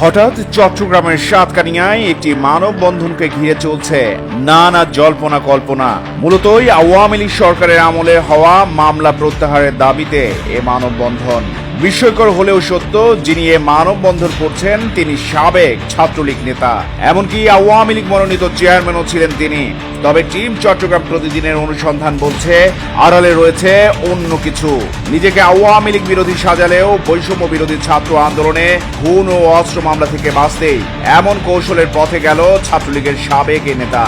হঠাৎ চট্টগ্রামের সাতকানিয়ায় একটি মানববন্ধনকে ঘিরে চলছে নানা জল্পনা কল্পনা। মূলতই আওয়ামী লীগ সরকারের আমলে হওয়া মামলা প্রত্যাহারের দাবিতে এ মানববন্ধন। বিস্ময়কর হলেও সত্য, যিনি এ মানববন্ধন করছেন, তিনি সাবেক ছাত্রলীগ নেতা। এমনকি আওয়ামী লীগ মনোনীত চেয়ারম্যানও ছিলেন তিনি। তবে টিম চট্টগ্রাম প্রতিদিনের অনুসন্ধান বলছে, আড়ালে রয়েছে অন্য কিছু। নিজেকে আওয়ামী লীগ বিরোধী সাজালেও বৈষম্য বিরোধী ছাত্র আন্দোলনে খুন ও অস্ত্র মামলা থেকে বাঁচতেই এমন কৌশলের পথে গেল ছাত্রলীগের সাবেক এ নেতা।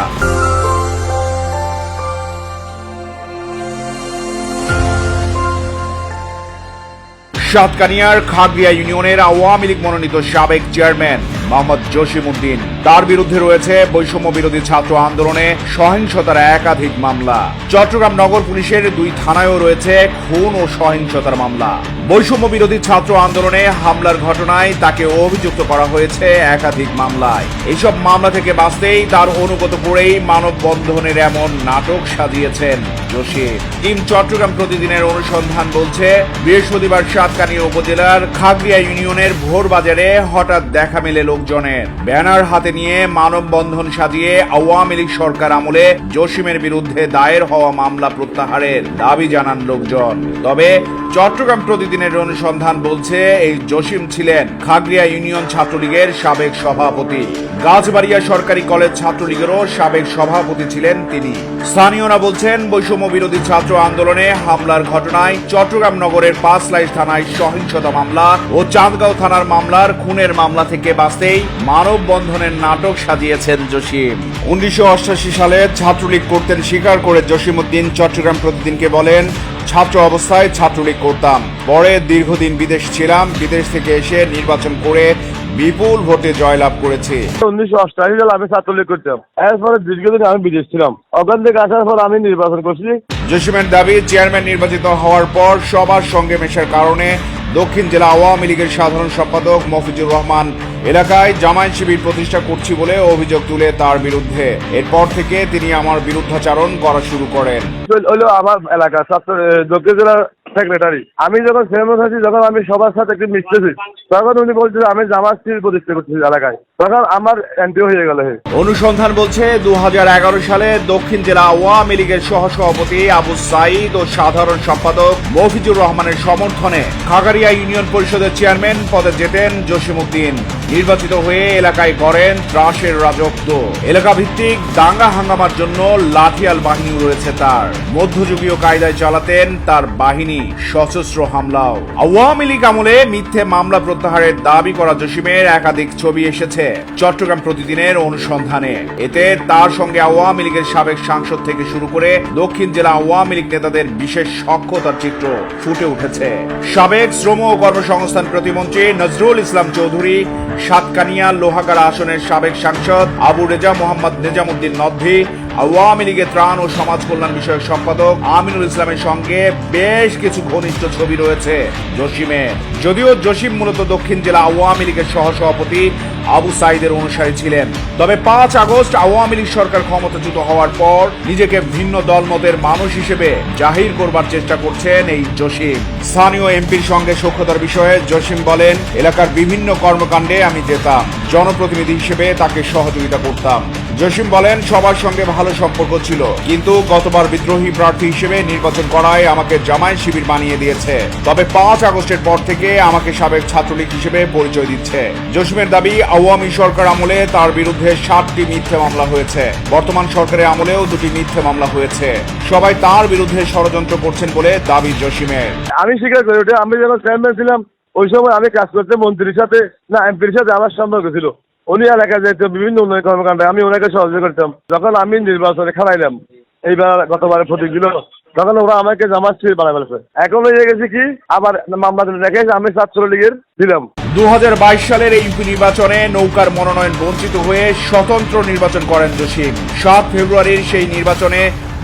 সাতকানিয়ার খাগড়িয়া ইউনিয়নের আওয়ামী লীগ মনোনীত সাবেক চেয়ারম্যান মোহাম্মদ জসিম উদ্দিন তার বিরুদ্ধে রয়েছে বৈষম্য বিরোধী ছাত্র আন্দোলনে সহিংসতার একাধিক মামলা। চট্টগ্রাম নগর পুলিশের দুই থানায়ও রয়েছে খুন ও সহিংসতার মামলা। বৈষম্য বিরোধী ছাত্র আন্দোলনে হামলার ঘটনায় তাকে অভিযুক্ত করা হয়েছে একাধিক মামলায়। এইসব মামলা থেকে বাঁচতেই তার অনুগত করেই মানববন্ধনের এমন নাটক সাজিয়েছেন জসিম। টিম চট্টগ্রাম প্রতিদিনের অনুসন্ধান বলছে, বৃহস্পতিবার সাতকানিয়া উপজেলার খাগড়িয়া ইউনিয়নের ভোর বাজারে হঠাৎ দেখা মেলে লোকজনের। ব্যানার হাতে নিয়ে মানববন্ধন সাজিয়ে আওয়ামী লীগ সরকার আমলে জসিমের বিরুদ্ধে দায়ের হওয়া মামলা প্রত্যাহারের দাবি জানান লোকজন। তবে চট্টগ্রাম প্রতিদিনের অনুসন্ধান বলছে, এই জসিম ছিলেন খাগড়িয়া ইউনিয়ন ছাত্রলীগের সাবেক সভাপতি। গাছবাড়িয়া সরকারি কলেজ ছাত্রলীগেরও সাবেক সভাপতি ছিলেন তিনি। স্থানীয়রা বলছেন, বৈষম্য বিরোধী ছাত্র আন্দোলনে হামলার ঘটনায় চট্টগ্রাম নগরের পাঁচ লাইশ থানায় সহিংসতা মামলা ও চাঁদগাঁও থানার মামলার খুনের মামলা থেকে বাঁচতেই মানববন্ধনের নাটক সাজিয়েছেন জসিম। উনিশশো সালে ছাত্রলীগ করতেন স্বীকার করে জসিম উদ্দিন চট্টগ্রাম প্রতিদিনকে বলেন ছাত্র অবস্থায় ছাত্রলীগ করতাম। পরে দীর্ঘদিন বিদেশ ছিলাম বিদেশ থেকে এসে নির্বাচন করে বিপুল ভোটে জয়লাভ করেছে। উনিশশো অষ্টাশি সালে আমি ছাত্রলীগ করতাম। এরপরে দীর্ঘদিন আমি বিদেশ ছিলাম। ওখান থেকে আসার পর আমি নির্বাচন করছি। জসিমের দাবি চেয়ারম্যান নির্বাচিত হওয়ার পর সবার সঙ্গে মেশার কারণে দক্ষিণ জেলা আওয়ামী লীগের সাধারণ সম্পাদক মফিজুর রহমান এলাকায় জামায়াত শিবির প্রতিষ্ঠা করছি বলে অভিযোগ তুলে তার বিরুদ্ধে। এরপর থেকে তিনি আমার বিরুদ্ধাচারণ করা শুরু করেন। হলো আমার এলাকা, ছাত্র দক্ষিণ জেলার সেক্রেটারি আমি যখন আছি, যখন আমি সবার সাথে মিশতেছি, তখন উনি বলছে যে আমি জামায়াত শিবির প্রতিষ্ঠা করছি এলাকায়। তখন আমার এন্ট্রি হয়ে গেল অনুসন্ধান বলছে দু হাজার এগারো সালে দক্ষিণ জেলা আওয়ামী লীগের সহসভাপতি আবু সাইদ ও সাধারণ সম্পাদক মফিজুর রহমানের সমর্থনে খাগারিয়া ইউনিয়ন পরিষদের চেয়ারম্যান পদে যেতেন জসিমউদ্দিন। নির্বাচিত হয়ে এলাকায় করেন ত্রাসের রাজত্ব। এলাকা ভিত্তিক দাঙ্গা হাঙ্গামার জন্য লাঠিয়াল বাহিনী রয়েছে তার। মধ্যযুগীয় কায়দায় চালাতেন তার বাহিনী সশস্ত্র হামলাও। আওয়ামী লীগ আমলে মিথ্যে মামলা প্রত্যাহারের দাবি করা জসিমের একাধিক ছবি এসেছে। চট্টগ্রাম প্রতিদিনের অনুসন্ধানে। এতে তার সঙ্গে আওয়ামী লীগের সাবেক সাংসদ থেকে শুরু করে দক্ষিণ জেলা আওয়ামী লীগ নেতাদের বিশেষ সক্ষতার চিত্র ফুটে উঠেছে। সাবেক শ্রম ও কর্মসংস্থান প্রতিমন্ত্রী নজরুল ইসলাম চৌধুরী সাতকানিয়া লোহাগাড়া আসনের সাবেক সাংসদ আবু রেজা মোহাম্মদ নিজামুদ্দিন নদভি আওয়ামী লীগের ত্রাণ ও সমাজ কল্যাণ বিষয়ক সম্পাদক আমিনুল ইসলামের সঙ্গে বেশ কিছু ঘনিষ্ঠ ছবি রয়েছে জসিমের যদিও জসিম মূলত দক্ষিণ জেলা আওয়ামী লীগের সহসভাপতি আবু সাইদের অনুসারী ছিলেন। তবে পাঁচ আগস্ট আওয়ামী লীগ সরকার ক্ষমতাচ্যুত হওয়ার পর নিজেকে ভিন্ন দলমতের মানুষ হিসেবে জাহির করবার চেষ্টা করছেন এই জসিম। স্থানীয় এমপির সঙ্গে সখ্যতার বিষয়ে জসিম বলেন, এলাকার বিভিন্ন কর্মকাণ্ডে আমি যেতাম। জনপ্রতিনিধি হিসেবে তাকে সহযোগিতা করতাম। জসিম বলেন, সবার সঙ্গে ভালো সম্পর্ক ছিল, কিন্তু গতবার বিদ্রোহী প্রার্থী হিসেবে নির্বাচন করায় আমাকে জামায়াত শিবির বানিয়ে দিয়েছে। তবে পাঁচ আগস্টের পর থেকে আমাকে সাবেক ছাত্রলীগ হিসেবে পরিচয় দিচ্ছে। জসিমের দাবি, আওয়ামী সরকার আমলে তার বিরুদ্ধে সাতটি মিথ্যে মামলা হয়েছে। বর্তমান সরকারের আমলেও দুটি মিথ্যে মামলা হয়েছে। সবাই তার বিরুদ্ধে ষড়যন্ত্র করছেন বলে দাবি জসিমের। আমি স্বীকার করি, আমি যখন চেয়ারম্যান ছিলাম, ওই সময় আমি কাজ করতে মন্ত্রীর সাথে না, এমপির সাথে আমার সম্পর্ক ছিল। উনি এলাকায় যেত বিভিন্ন উন্নয়ন কর্মকাণ্ডে, আমি ওনাকে সহযোগিতা করতাম। যখন আমি নির্বাচনে খেলাইলাম, এইবার গতবারে প্রতীক দিল, তখন ওরা আমাকে জামাত শিবির বানায় ফেলেছে। এখন হয়ে গেছে কি, আবার মামলা দেখে আমি ছাত্রলীগের দিলাম। দু হাজার বাইশ সালের এই নির্বাচনে নৌকার মনোনয়ন বঞ্চিত হয়ে স্বতন্ত্র নির্বাচন করেন জসিম। সাত ফেব্রুয়ারির সেই নির্বাচনে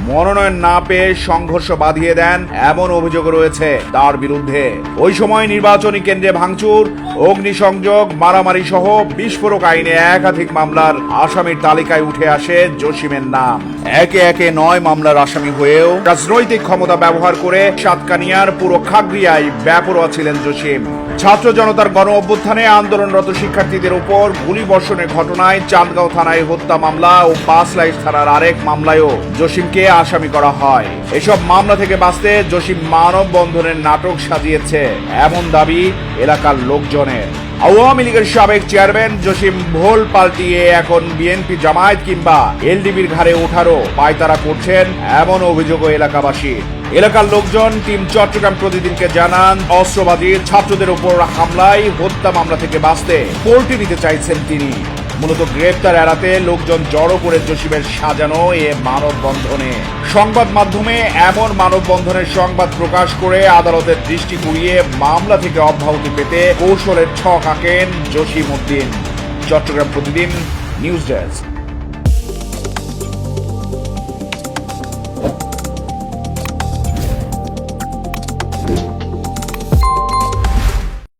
মনোনয়ন না পেয়ে সংঘর্ষ বাঁধিয়ে দেন এমন অভিযোগ রয়েছে তার বিরুদ্ধে। ওই সময় নির্বাচনী কেন্দ্রে ভাঙচুর, অগ্নিসংযোগ, মারামারি সহ বিস্ফোরক আইনে একাধিক মামলার আসামির তালিকায় উঠে আসে জসিমের নাম। একে একে নয় মামলার আসামি হয়েও রাজনৈতিক ক্ষমতা ব্যবহার করে সাতকানিয়ার পুরো খাগড়িয়ায় ব্যাপরোয়া ছিলেন জসিম। ছাত্র জনতার গণ অভ্যুত্থানে আন্দোলনরত শিক্ষার্থীদের উপর গুলি বর্ষণের ঘটনায় চাঁদগাঁও থানায় হত্যা মামলা ও পাঁচলাইশ থানার আরেক মামলায়ও জসিমকে আসামি করা হয়। এসব মামলা থেকে বাঁচতে জসিম মানব বন্ধনের নাটক সাজিয়েছে। এমন দাবি এলাকার লোকজনের। আওয়ামী লীগের সাবেক চেয়ারম্যান জসিম ভোল পাল্টিয়ে এখন বিএনপি জামায়াত কিংবা এলডিবির ঘাড়ে ওঠারও পায়তারা করছেন এমন অভিযোগও এলাকাবাসী এলাকার লোকজন, টিম চট্টগ্রাম প্রতিদিনকে জানান অস্ত্রবাদীর ছাত্রদের উপর হামলায় হত্যা মামলা থেকে বাঁচতে কোর্টে নিতে চাইছেন তিনি। মূলত গ্রেপ্তার এড়াতে লোকজন জড়ো করে জসিমের সাজানো এ মানববন্ধনে। সংবাদ মাধ্যমে এমন মানববন্ধনের সংবাদ প্রকাশ করে আদালতের দৃষ্টি ঘুরিয়ে মামলা থেকে অব্যাহতি পেতে কৌশলের ছক আঁকেন জসিম উদ্দিন। চট্টগ্রাম প্রতিদিন নিউজ ডেস্ক।